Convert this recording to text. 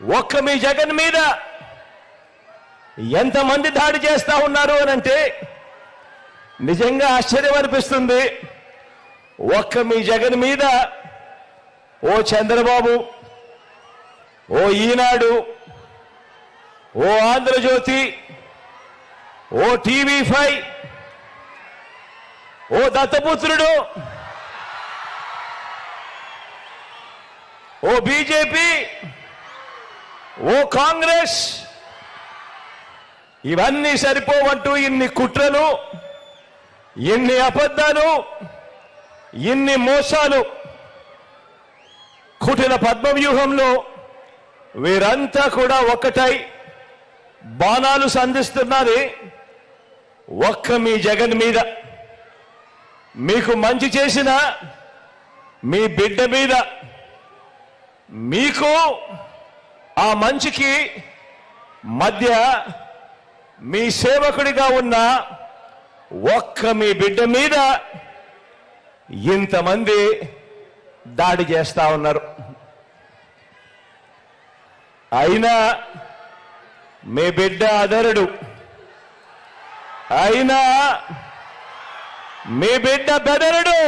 ఒక్క మీ జగన్ మీద ఎంతమంది దాడి చేస్తా ఉన్నారు అని అంటే నిజంగా ఆశ్చర్యం అనిపిస్తుంది. ఒక్క మీ జగన్ మీద ఓ చంద్రబాబు ఓ ఈనాడు ఓ ఆంధ్రజ్యోతి ఓ టీవీ ఫైవ్ ఓ దత్తపుత్రుడు ఓ బీజేపీ ఓ కాంగ్రెస్ ఇవన్నీ సరిపోవంటూ ఇన్ని కుట్రలు ఇన్ని అబద్ధాలు ఇన్ని మోసాలు. కుటిల పద్మవ్యూహంలో వీరంతా కూడా ఒక్కటై బాణాలు సంధిస్తున్నది ఒక్క మీ జగన్ మీద. మీకు మంచి చేసిన మీ బిడ్డ మీద. మీకు ఆ మంచికి మధ్య మీ సేవకుడిగా ఉన్న ఒక్క మీ బిడ్డ మీద ఇంతమంది దాడి చేస్తా ఉన్నారు. అయినా మీ బిడ్డ అదరుడు అయినా మీ బిడ్డ బెదరుడు.